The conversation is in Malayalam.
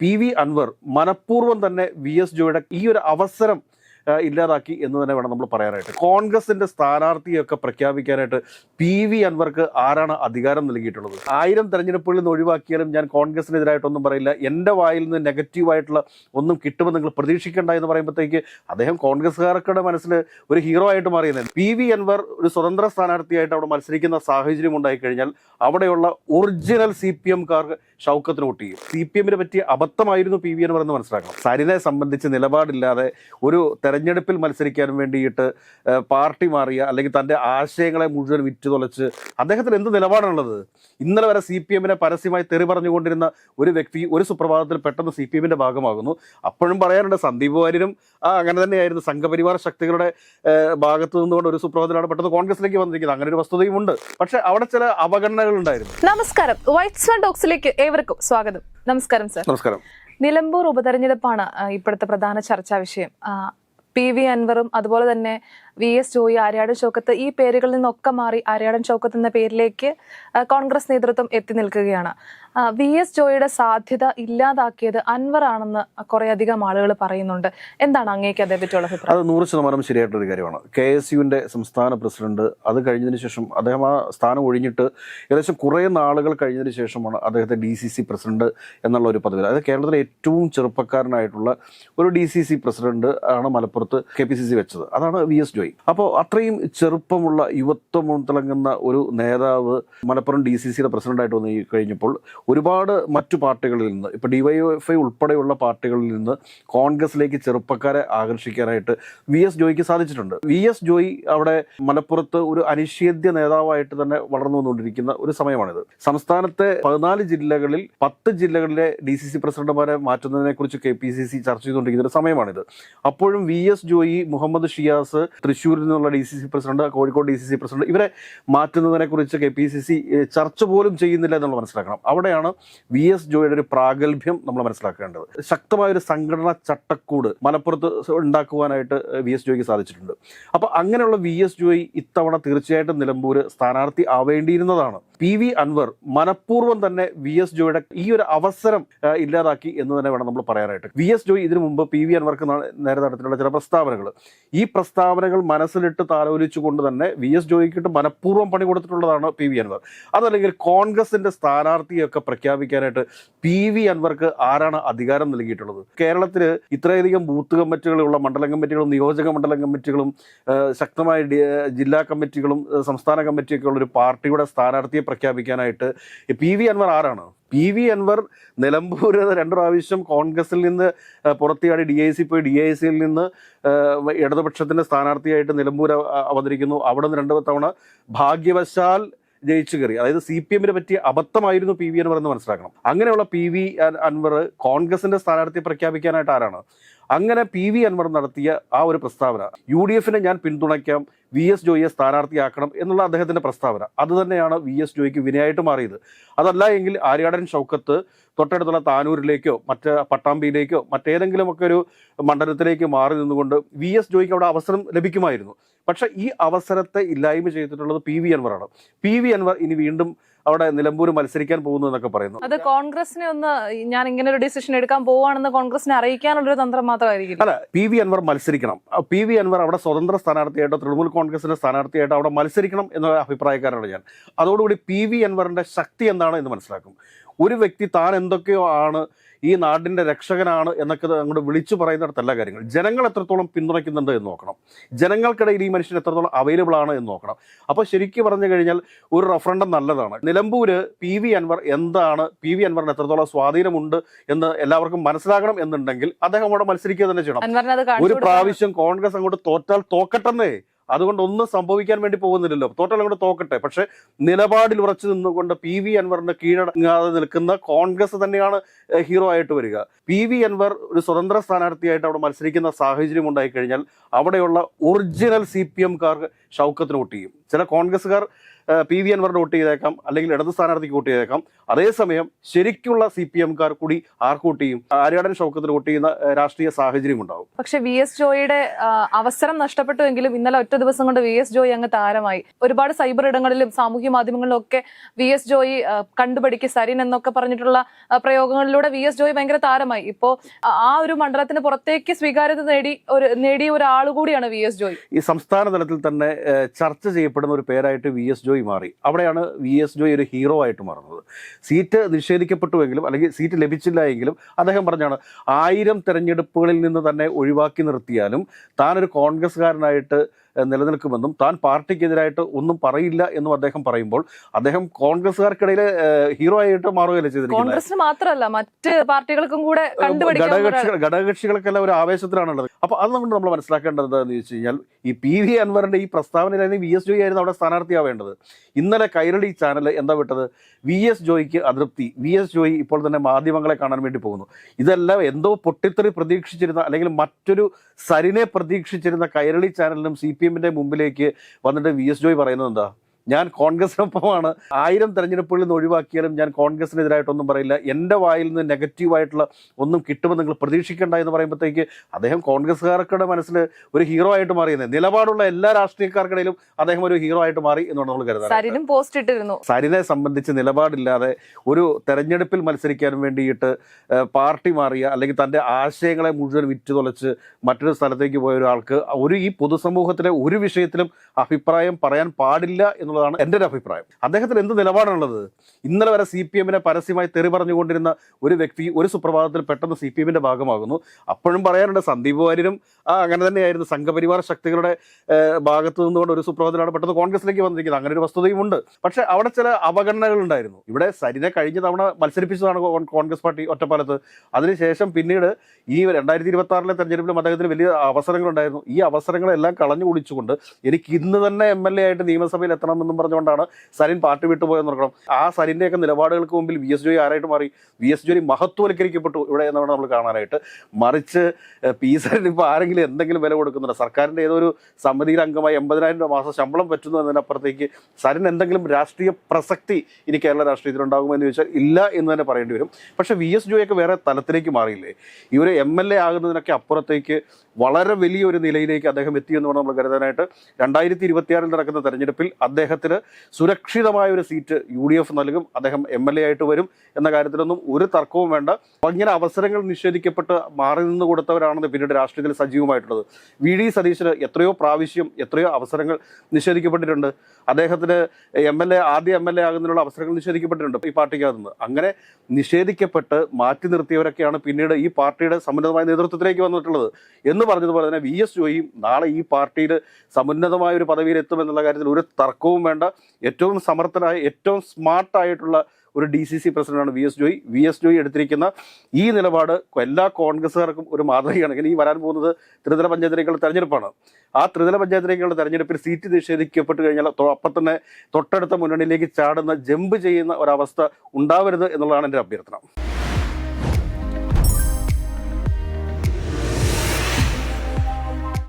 പി വി അൻവർ മനഃപൂർവം തന്നെ വി എസ് ജോയുടെ ഈ ഒരു അവസരം ഇല്ലാതാക്കി എന്ന് തന്നെ വേണം നമ്മൾ പറയാനായിട്ട്. കോൺഗ്രസിന്റെ സ്ഥാനാർത്ഥിയൊക്കെ പ്രഖ്യാപിക്കാനായിട്ട് പി വി അൻവർക്ക് ആരാണ് അധികാരം നൽകിയിട്ടുള്ളത്? ആയിരം തെരഞ്ഞെടുപ്പുകളിൽ നിന്ന് ഒഴിവാക്കിയാലും ഞാൻ കോൺഗ്രസിനെതിരായിട്ടൊന്നും പറയില്ല. എന്റെ വായിൽ നിന്ന് നെഗറ്റീവായിട്ടുള്ള ഒന്നും കിട്ടുമെന്ന് നിങ്ങൾ പ്രതീക്ഷിക്കേണ്ട എന്ന് പറയുമ്പോഴത്തേക്ക് അദ്ദേഹം കോൺഗ്രസ്സുകാർക്കുടെ മനസ്സിൽ ഒരു ഹീറോ ആയിട്ട് മാറിയത് പി വി അൻവർ ഒരു സ്വതന്ത്ര സ്ഥാനാർത്ഥിയായിട്ട് അവിടെ മത്സരിക്കുന്ന സാഹചര്യം ഉണ്ടായി കഴിഞ്ഞാൽ അവിടെയുള്ള ഒറിജിനൽ സി പി എംകാർ ഷൗക്കത്തിന് ചെയ്യും സി പി എമ്മിനെ പറ്റിയ അബദ്ധമായിരുന്നു പി വി അൻവർ എന്ന് മനസ്സിലാക്കണം. സരിനെ സംബന്ധിച്ച് നിലപാടില്ലാതെ ഒരു തെരഞ്ഞെടുപ്പിൽ മത്സരിക്കാൻ വേണ്ടിയിട്ട് പാർട്ടി മാറിയ അല്ലെങ്കിൽ തന്റെ ആശയങ്ങളെ മുഴുവൻ വിറ്റുതൊലച്ച് അദ്ദേഹത്തിന് എന്ത് നിലപാടാണുള്ളത്? ഇന്നലെ വരെ സി പി എമ്മിനെ പരസ്യമായി തെറി പറഞ്ഞുകൊണ്ടിരുന്ന ഒരു വ്യക്തി ഒരു സുപ്രഭാതത്തിൽ പെട്ടെന്ന് സി പി എമ്മിന്റെ ഭാഗമാകുന്നു. അപ്പോഴും പറയാറുണ്ട് സന്ദീപ് വാര്യരും ആ, അങ്ങനെ തന്നെയായിരുന്നു. സംഘപരിവാർ ശക്തികളുടെ ഭാഗത്തു നിന്നുകൊണ്ട് ഒരു സുപ്രഭാതത്തിലാണ് പെട്ടെന്ന് കോൺഗ്രസിലേക്ക് വന്നിരിക്കുന്നത്. അങ്ങനെ ഒരു വസ്തുതയും ഉണ്ട്. പക്ഷെ അവിടെ ചില അവഗണനകൾ ഉണ്ടായിരുന്നു. നമസ്കാരം. വൈറ്റ് ഡോക്സിലേക്ക് ഏവർക്കും സ്വാഗതം. നമസ്കാരം സർ നമസ്കാരം. നിലമ്പൂർ ഉപതെരഞ്ഞെടുപ്പാണ് ഇപ്പോഴത്തെ പ്രധാന ചർച്ചാ വിഷയം. പി വി അൻവറും അതുപോലെ തന്നെ വി എസ് ജോയി ആര്യാടൻ ചൗക്കത്ത് ഈ പേരുകളിൽ നിന്നൊക്കെ മാറി ആര്യാടൻ ചൗക്കത്ത് എന്ന പേരിലേക്ക് കോൺഗ്രസ് നേതൃത്വം എത്തി നിൽക്കുകയാണ്. വി എസ് ജോയിയുടെ സാധ്യത ഇല്ലാതാക്കിയത് അൻവർ ആണെന്ന് കുറേയധികം ആളുകൾ പറയുന്നുണ്ട്. എന്താണ് അങ്ങേക്ക് അതേപറ്റിയുള്ള അഭിപ്രായം? അത് നൂറ് ശതമാനം ശരിയായിട്ടൊരു കാര്യമാണ്. കെ എസ് യുവിന്റെ സംസ്ഥാന പ്രസിഡന്റ് അത് കഴിഞ്ഞതിന് ശേഷം അദ്ദേഹം ആ സ്ഥാനം ഒഴിഞ്ഞിട്ട് ഏകദേശം കുറേ നാളുകൾ കഴിഞ്ഞതിന് ശേഷമാണ് അദ്ദേഹത്തെ ഡി സി സി പ്രസിഡന്റ് എന്നുള്ള ഒരു പദവി അതായത് കേരളത്തിലെ ഏറ്റവും ചെറുപ്പക്കാരനായിട്ടുള്ള ഒരു ഡി സി സി പ്രസിഡന്റ് ആണ് മലപ്പുറത്ത് കെ പി സി സി വെച്ചത്. അതാണ് വി എസ് ജോയ്. അപ്പോൾ അത്രയും ചെറുപ്പമുള്ള യുവത്വം തിളങ്ങുന്ന ഒരു നേതാവ് മലപ്പുറം ഡി സി സിയുടെ പ്രസിഡന്റായിട്ട് വന്നു കഴിഞ്ഞപ്പോൾ ഒരുപാട് മറ്റു പാർട്ടികളിൽ നിന്ന് ഇപ്പോൾ ഡിവൈഎഫ്ഐ ഉൾപ്പെടെയുള്ള പാർട്ടികളിൽ നിന്ന് കോൺഗ്രസിലേക്ക് ചെറുപ്പക്കാരെ ആകർഷിക്കാനായിട്ട് വി എസ് ജോയിക്ക് സാധിച്ചിട്ടുണ്ട്. വി എസ് ജോയി അവിടെ മലപ്പുറത്ത് ഒരു അനിഷേധ്യ നേതാവായിട്ട് തന്നെ വളർന്നു വന്നുകൊണ്ടിരിക്കുന്ന ഒരു സമയമാണിത്. സംസ്ഥാനത്തെ പതിനാല് ജില്ലകളിൽ പത്ത് ജില്ലകളിലെ ഡി സി സി പ്രസിഡന്റുമാരെ മാറ്റുന്നതിനെ കുറിച്ച് കെ പി സി സി ചർച്ച ചെയ്തുകൊണ്ടിരിക്കുന്ന ഒരു സമയമാണിത്. അപ്പോഴും വി എസ് ജോയി മുഹമ്മദ് ഷിയാസ് തൃശ്ശൂരിൽ നിന്നുള്ള D C C president Kozhikode D C C president ഇവരെ മാറ്റുന്നതിനെ കുറിച്ച് കെ പി സി സി ചർച്ച പോലും ചെയ്യുന്നില്ല എന്നുള്ള മനസ്സിലാക്കണം. അവിടെയാണ് വി എസ് ജോയുടെ ഒരു പ്രാഗൽഭ്യം നമ്മൾ മനസ്സിലാക്കേണ്ടത്. ശക്തമായ ഒരു സംഘടനാ ചട്ടക്കൂട് മലപ്പുറത്ത് ഉണ്ടാക്കുവാനായിട്ട് വി എസ് ജോയ്ക്ക് സാധിച്ചിട്ടുണ്ട്. അപ്പോൾ അങ്ങനെയുള്ള വി എസ് ജോയി ഇത്തവണ തീർച്ചയായിട്ടും നിലമ്പൂർ സ്ഥാനാർത്ഥി ആവേണ്ടിയിരുന്നതാണ്. പി വി അൻവർ മനഃപൂർവം തന്നെ വി എസ് ജോയുടെ ഈ ഒരു അവസരം ഇല്ലാതാക്കി എന്ന് തന്നെ വേണം നമ്മൾ പറയാനായിട്ട്. വി എസ് ജോയ് ഇതിനു മുമ്പ് പി വി അൻവർക്ക് നേരെ നടത്തിയിട്ടുള്ള ചില പ്രസ്താവനകൾ ഈ പ്രസ്താവനകൾ മനസ്സിലിട്ട് താലോലിച്ചുകൊണ്ട് തന്നെ വി എസ് ജോയിക്കിട്ട് മനഃപൂർവം പണി കൊടുത്തിട്ടുള്ളതാണ് പി വി അൻവർ. അതല്ലെങ്കിൽ കോൺഗ്രസിന്റെ സ്ഥാനാർത്ഥിയൊക്കെ പ്രഖ്യാപിക്കാനായിട്ട് പി വി അൻവർക്ക് ആരാണ് അധികാരം നൽകിയിട്ടുള്ളത്? കേരളത്തിൽ ഇത്രയധികം ബൂത്ത് കമ്മിറ്റികളുള്ള മണ്ഡലം കമ്മിറ്റികളും നിയോജക മണ്ഡലം കമ്മിറ്റികളും ശക്തമായ ജില്ലാ കമ്മിറ്റികളും സംസ്ഥാന കമ്മിറ്റിയൊക്കെ ഉള്ള ഒരു പാർട്ടിയുടെ സ്ഥാനാർത്ഥിയെ പ്രഖ്യാപിക്കാനായിട്ട് പി വി അൻവർ ആരാണ്? പി വി അൻവർ നിലമ്പൂർ രണ്ട് പ്രാവശ്യം കോൺഗ്രസിൽ നിന്ന് പുറത്തിയാടി ഡി ഐ സി പോയി. ഡി ഐ സിയിൽ നിന്ന് ഇടതുപക്ഷത്തിന്റെ സ്ഥാനാർത്ഥിയായിട്ട് നിലമ്പൂർ അവതരിക്കുന്നു അവിടെ നിന്ന് രണ്ട് തവണ ഭാഗ്യവശാൽ ജയിച്ചു കയറി. അതായത് സി പി എമ്മിനെ പറ്റിയ അബദ്ധമായിരുന്നു പി വി അൻവർ എന്ന് മനസ്സിലാക്കണം. അങ്ങനെയുള്ള പി വി അൻവർ കോൺഗ്രസിന്റെ സ്ഥാനാർത്ഥിയെ പ്രഖ്യാപിക്കാനായിട്ട് ആരാണ്? അങ്ങനെ പി വി അൻവർ നടത്തിയ ആ ഒരു പ്രസ്താവന യു ഡി എഫിനെ ഞാൻ പിന്തുണയ്ക്കാം വി എസ് ജോയിയെ സ്ഥാനാർത്ഥിയാക്കണം എന്നുള്ള അദ്ദേഹത്തിന്റെ പ്രസ്താവന. അത് തന്നെയാണ് വി എസ് ജോയിക്ക് വിനയായിട്ട് മാറിയത്. അതല്ല എങ്കിൽ ആര്യാടൻ ഷൗക്കത്ത് തൊട്ടടുത്തുള്ള താനൂരിലേക്കോ മറ്റ് പട്ടാമ്പിയിലേക്കോ മറ്റേതെങ്കിലുമൊക്കെ ഒരു മണ്ഡലത്തിലേക്ക് മാറി നിന്നുകൊണ്ട് വി എസ് ജോയിക്ക് അവിടെ അവസരം ലഭിക്കുമായിരുന്നു. പക്ഷേ ഈ അവസരത്തെ ഇല്ലായ്മ ചെയ്തിട്ടുള്ളത് പി വി അൻവറാണ്. പി വി അൻവർ ഇനി വീണ്ടും അവിടെ നിലമ്പൂർ മത്സരിക്കാൻ പോകുന്നു എന്നൊക്കെ പറയുന്നു. അത് കോൺഗ്രസിനെ ഒന്ന് ഞാൻ ഇങ്ങനെ ഒരു ഡിസിഷൻ എടുക്കാൻ പോവാണെന്ന് കോൺഗ്രസിനെ അറിയിക്കാനുള്ള ഒരു തന്ത്രം മാത്രമായിരിക്കും. അല്ല പി വി അൻവർ മത്സരിക്കണം. പി വി അൻവർ അവിടെ സ്വതന്ത്ര സ്ഥാനാർത്ഥിയായിട്ടോ തൃണമൂൽ കോൺഗ്രസിന്റെ സ്ഥാനാർത്ഥിയായിട്ടോ അവിടെ മത്സരിക്കണം എന്ന അഭിപ്രായക്കാരാണ് ഞാൻ. അതോടുകൂടി പി വി അൻവറിന്റെ ശക്തി എന്താണ് എന്ന് മനസ്സിലാക്കും. ഒരു വ്യക്തി താൻ എന്തൊക്കെയോ ആണ് ഈ നാടിന്റെ രക്ഷകനാണ് എന്നൊക്കെ അങ്ങോട്ട് വിളിച്ചു പറയുന്നിടത്തല്ല കാര്യങ്ങൾ. ജനങ്ങൾ എത്രത്തോളം പിന്തുണയ്ക്കുന്നുണ്ട് എന്ന് നോക്കണം. ജനങ്ങൾക്കിടയിൽ ഈ മനുഷ്യൻ എത്രത്തോളം അവൈലബിൾ ആണ് എന്ന് നോക്കണം. അപ്പോൾ ശരിക്കും പറഞ്ഞു കഴിഞ്ഞാൽ ഒരു റഫറൻഡം നല്ലതാണ്. നിലമ്പൂര് പി വി അൻവർ എന്താണ് പി വി അൻവറിന് എത്രത്തോളം സ്വാധീനമുണ്ട് എന്ന് എല്ലാവർക്കും മനസ്സിലാകണം എന്നുണ്ടെങ്കിൽ അദ്ദേഹം അവിടെ മത്സരിക്കുക തന്നെ ചെയ്യണം. ഒരു പ്രാവശ്യം കോൺഗ്രസ് അങ്ങോട്ട് തോറ്റാൽ തോക്കട്ടെന്നേ. അതുകൊണ്ട് ഒന്നും സംഭവിക്കാൻ വേണ്ടി പോകുന്നില്ലല്ലോ. തോറ്റാൽ കൂടെ തോക്കട്ടെ. പക്ഷെ നിലപാടിൽ ഉറച്ചു നിന്നുകൊണ്ട് പി വി അൻവറിന്റെ കീഴടങ്ങാതെ നിൽക്കുന്ന കോൺഗ്രസ് തന്നെയാണ് ഹീറോ ആയിട്ട് വരിക. പി വി അൻവർ ഒരു സ്വതന്ത്ര സ്ഥാനാർത്ഥിയായിട്ട് അവിടെ മത്സരിക്കുന്ന സാഹചര്യം ഉണ്ടായി കഴിഞ്ഞാൽ അവിടെയുള്ള ഒറിജിനൽ സി പി എംകാർക്ക് ഷൗക്കത്തിന് വോട്ട് ചില കോൺഗ്രസ്സുകാർ പി വി അൻവറിന് വോട്ട് ചെയ്തേക്കാം അല്ലെങ്കിൽ ഇടത് സ്ഥാനാർത്ഥിക്ക് വോട്ട് ചെയ്തേക്കാം. അതേസമയം ശരിക്കുള്ള സി പി എംകാർ കൂടി ആർക്കൂട്ടിയും ആര്യാടൻ ഷൗക്കത്തിന് വോട്ട് ചെയ്യുന്ന രാഷ്ട്രീയ സാഹചര്യം ഉണ്ടാവും. പക്ഷെ വി എസ് ജോയിയുടെ അവസരം നഷ്ടപ്പെട്ടുവെങ്കിലും ഇന്നലെ ഒറ്റ ദിവസം കൊണ്ട് വി എസ് ജോയി അങ്ങ് താരമായി. ഒരുപാട് സൈബർ ഇടങ്ങളിലും സാമൂഹ്യ മാധ്യമങ്ങളിലും ഒക്കെ വി എസ് ജോയി കണ്ടുപിടിക്ക് സരിൻ എന്നൊക്കെ പറഞ്ഞിട്ടുള്ള പ്രയോഗങ്ങളിലൂടെ വി എസ് ജോയി ഭയങ്കര താരമായി. ഇപ്പോ ആ- ആ ഒരു മണ്ഡലത്തിന് പുറത്തേക്ക് സ്വീകാര്യത നേടി ഒരു നേടിയ ഒരാൾ കൂടിയാണ് വി എസ് ജോയി. ഈ സംസ്ഥാന തലത്തിൽ തന്നെ ചർച്ച ചെയ്യപ്പെടുന്ന ഒരു പേരായിട്ട് വി എസ് ജോയ് മാറി. അവിടെയാണ് വി എസ് ജോയ് ഒരു ഹീറോ ആയിട്ട് മാറുന്നത്. സീറ്റ് നിഷേധിക്കപ്പെട്ടുവെങ്കിലും അല്ലെങ്കിൽ സീറ്റ് ലഭിച്ചില്ല എങ്കിലും അദ്ദേഹം പറഞ്ഞാണ് ആയിരം തെരഞ്ഞെടുപ്പുകളിൽ നിന്ന് തന്നെ ഒഴിവാക്കി നിർത്തിയാലും താനൊരു കോൺഗ്രസ്സുകാരനായിട്ട് നിലനിൽക്കുമെന്നും താൻ പാർട്ടിക്കെതിരായിട്ട് ഒന്നും പറയില്ല എന്നും അദ്ദേഹം പറയുമ്പോൾ അദ്ദേഹം കോൺഗ്രസ്സുകാർക്കിടയിൽ ഹീറോ ആയിട്ട് മാറുകയല്ല ചെയ്തിരിക്കുന്നത്? കോൺഗ്രസിന് മാത്രമല്ല മറ്റ് പാർട്ടികൾക്കും കൂടെ ഘടകകക്ഷികൾക്കെല്ലാം ഒരു ആവേശത്തിലാണുള്ളത്. അപ്പൊ അത് നമ്മൾ നമ്മൾ മനസ്സിലാക്കേണ്ടത് എന്ന് ചോദിച്ചു കഴിഞ്ഞാൽ ഈ പി വി അൻവറിന്റെ ഈ പ്രസ്താവനയിലായിരുന്നു വി എസ് ജോയി ആയിരുന്നു അവിടെ സ്ഥാനാർത്ഥിയാവേണ്ടത്. ഇന്നലെ കൈരളി ചാനൽ എന്താ വിട്ടത്? വി എസ് ജോയിക്ക് അതൃപ്തി. വി എസ് ജോയി ഇപ്പോൾ തന്നെ മാധ്യമങ്ങളെ കാണാൻ വേണ്ടി പോകുന്നു. ഇതെല്ലാം എന്തോ പൊട്ടിത്തെറി പ്രതീക്ഷിച്ചിരുന്ന അല്ലെങ്കിൽ മറ്റൊരു സരിനെ പ്രതീക്ഷിച്ചിരുന്ന കൈരളി ചാനലിനും സി പി എമ്മിന്റെ മുമ്പിലേക്ക് വന്നിട്ട് വി എസ് ജോയ് പറയുന്നത് എന്താ? ഞാൻ കോൺഗ്രസിനൊപ്പമാണ്. ആയിരം തെരഞ്ഞെടുപ്പുകളിൽ നിന്ന് ഒഴിവാക്കിയാലും ഞാൻ കോൺഗ്രസിനെതിരായിട്ടൊന്നും പറയില്ല. എന്റെ വായിൽ നിന്ന് നെഗറ്റീവായിട്ടുള്ള ഒന്നും കിട്ടുമെന്ന് നിങ്ങൾ പ്രതീക്ഷിക്കേണ്ട എന്ന് പറയുമ്പോഴത്തേക്ക് അദ്ദേഹം കോൺഗ്രസ്സുകാർക്കുടെ മനസ്സിൽ ഒരു ഹീറോ ആയിട്ട് മാറിയെന്ന്. നിലപാടുള്ള എല്ലാ രാഷ്ട്രീയക്കാർക്കിടയിലും അദ്ദേഹം ഒരു ഹീറോ ആയിട്ട് മാറി എന്നാണ് നമ്മൾ കരുതാൻ സരിനും പോസ്റ്റ് ഇട്ടിരുന്നു. സരിനെ സംബന്ധിച്ച് നിലപാടില്ലാതെ ഒരു തെരഞ്ഞെടുപ്പിൽ മത്സരിക്കാൻ വേണ്ടിയിട്ട് പാർട്ടി മാറിയ അല്ലെങ്കിൽ തന്റെ ആശയങ്ങളെ മുഴുവൻ വിറ്റുതൊളച്ച് മറ്റൊരു സ്ഥലത്തേക്ക് പോയ ഒരാൾക്ക് ഒരു ഈ പൊതുസമൂഹത്തിലെ ഒരു വിഷയത്തിലും അഭിപ്രായം പറയാൻ പാടില്ല എന്നുള്ളതാണ് എന്റെ ഒരു അഭിപ്രായം. അദ്ദേഹത്തിന് എന്ത് നിലപാടാണുള്ളത്? ഇന്നലെ വരെ സി പി എമ്മിനെ പരസ്യമായി തെറി പറഞ്ഞുകൊണ്ടിരുന്ന ഒരു വ്യക്തി ഒരു സുപ്രഭാതത്തിൽ പെട്ടെന്ന് സി പി എമ്മിന്റെ ഭാഗമാകുന്നു. അപ്പോഴും പറയാറുണ്ട് സന്ദീപ് വാര്യരും അങ്ങനെ തന്നെയായിരുന്നു. സംഘപരിവാർ ശക്തികളുടെ ഭാഗത്തു നിന്നുകൊണ്ട് ഒരു സുപ്രഭാതത്തിലാണ് പെട്ടെന്ന് കോൺഗ്രസിലേക്ക് വന്നിരിക്കുന്നത്. അങ്ങനെ ഒരു വസ്തുതയും ഉണ്ട്. പക്ഷേ അവിടെ ചില അവഗണനകൾ ഉണ്ടായിരുന്നു. ഇവിടെ സരിനെ കഴിഞ്ഞ തവണ മത്സരിപ്പിച്ചതാണ് കോൺഗ്രസ് പാർട്ടി ഒറ്റപ്പാലത്ത്. അതിനുശേഷം പിന്നീട് ഈ രണ്ടായിരത്തി ഇരുപത്തി ആറിലെ തെരഞ്ഞെടുപ്പിലും അദ്ദേഹത്തിന് വലിയ അവസരങ്ങളുണ്ടായിരുന്നു. ഈ അവസരങ്ങളെല്ലാം കളഞ്ഞു കുടിച്ചുകൊണ്ട് എനിക്ക് ഇന്ന് തന്നെ എം എൽ എ ആയിട്ട് നിയമസഭയിൽ എത്തണമെന്നും പറഞ്ഞുകൊണ്ടാണ് സരിൻ പാർട്ടി വിട്ടുപോയെന്ന് നോക്കണം ആ സരിന്റെയൊക്കെ നിലപാടുകൾക്ക് മുമ്പിൽ വി എസ് ജോയി ആരായിട്ട് മാറി? വി എസ് ജോയി മഹത്വവൽക്കരിക്കപ്പെട്ടു ഇവിടെ എന്നാണ് നമ്മൾ കാണാനായിട്ട്. മറിച്ച് പി സരിന് ഇപ്പോൾ ആരെങ്കിലും എന്തെങ്കിലും വില കൊടുക്കുന്നുണ്ട്? സർക്കാരിന്റെ ഏതോ ഒരു സമിതിയിൽ അംഗമായി എൺപതിനായിരം രൂപ മാസം ശമ്പളം പറ്റുന്നു എന്നതിനപ്പുറത്തേക്ക് സരിൻ എന്തെങ്കിലും രാഷ്ട്രീയ പ്രസക്തി ഇനി കേരള രാഷ്ട്രീയത്തിൽ ഉണ്ടാകുമെന്ന് ചോദിച്ചാൽ ഇല്ല എന്ന് തന്നെ പറയേണ്ടി വരും. പക്ഷേ വി എസ് ജോയൊക്കെ വേറെ തലത്തിലേക്ക് മാറിയില്ലേ? ഇവർ എം എൽ എ ആകുന്നതിനൊക്കെ അപ്പുറത്തേക്ക് വളരെ വലിയൊരു നിലയിലേക്ക് അദ്ദേഹം എത്തിയെന്ന് നമ്മൾ കരുതാനായിട്ട്. രണ്ടായിരത്തി ഇരുപത്തിയാറിൽ നടക്കുന്ന തെരഞ്ഞെടുപ്പിൽ അദ്ദേഹത്തിന് സുരക്ഷിതമായ ഒരു സീറ്റ് യു ഡി എഫ് നൽകും. അദ്ദേഹം എം എൽ എ ആയിട്ട് വരും എന്ന കാര്യത്തിലൊന്നും ഒരു തർക്കവും വേണ്ട. അപ്പം ഇങ്ങനെ അവസരങ്ങൾ നിഷേധിക്കപ്പെട്ട് മാറി നിന്ന് കൊടുത്തവരാണെന്ന് പിന്നീട് രാഷ്ട്രീയത്തിൽ സജീവമായിട്ടുള്ളത്. വി ഡി സതീശന് എത്രയോ പ്രാവശ്യം എത്രയോ അവസരങ്ങൾ നിഷേധിക്കപ്പെട്ടിട്ടുണ്ട്. അദ്ദേഹത്തിന് എം എൽ എ ആദ്യ എം എൽ എ ആകുന്നതിനുള്ള അവസരങ്ങൾ നിഷേധിക്കപ്പെട്ടിട്ടുണ്ട് ഈ പാർട്ടിക്കകത്ത് നിന്ന്. അങ്ങനെ നിഷേധിക്കപ്പെട്ട് മാറ്റി നിർത്തിയവരൊക്കെയാണ് പിന്നീട് ഈ പാർട്ടിയുടെ സമുന്നതമായ നേതൃത്വത്തിലേക്ക് വന്നിട്ടുള്ളത്. എന്ന് പറഞ്ഞതുപോലെ തന്നെ വി എസ് ജോയിയും നാളെ ഈ പാർട്ടിയിൽ സമുന്നതമായ ഒരു പദവിയിൽ എത്തുമെന്നുള്ള കാര്യത്തിൽ ഒരു തർക്കവും വേണ്ട. ഏറ്റവും സമർത്ഥനായ ഏറ്റവും സ്മാർട്ടായിട്ടുള്ള ഒരു ഡി സി സി പ്രസിഡന്റാണ് V S Joy V S Joy എടുത്തിരിക്കുന്ന ഈ നിലപാട് എല്ലാ കോൺഗ്രസ്സുകാർക്കും ഒരു മാതൃകയാണ്. ഇനി വരാൻ പോകുന്നത് ത്രിതല പഞ്ചായത്തിലേക്കുള്ള തെരഞ്ഞെടുപ്പാണ്. ആ ത്രിതല പഞ്ചായത്തിലേക്കുള്ള തെരഞ്ഞെടുപ്പിൽ സീറ്റ് നിഷേധിക്കപ്പെട്ട് കഴിഞ്ഞാൽ അപ്പം തന്നെ തൊട്ടടുത്ത മുന്നണിയിലേക്ക് ചാടുന്ന ജമ്പ് ചെയ്യുന്ന ഒരവസ്ഥ ഉണ്ടാവരുത് എന്നുള്ളതാണ് എന്റെ അഭ്യർത്ഥന.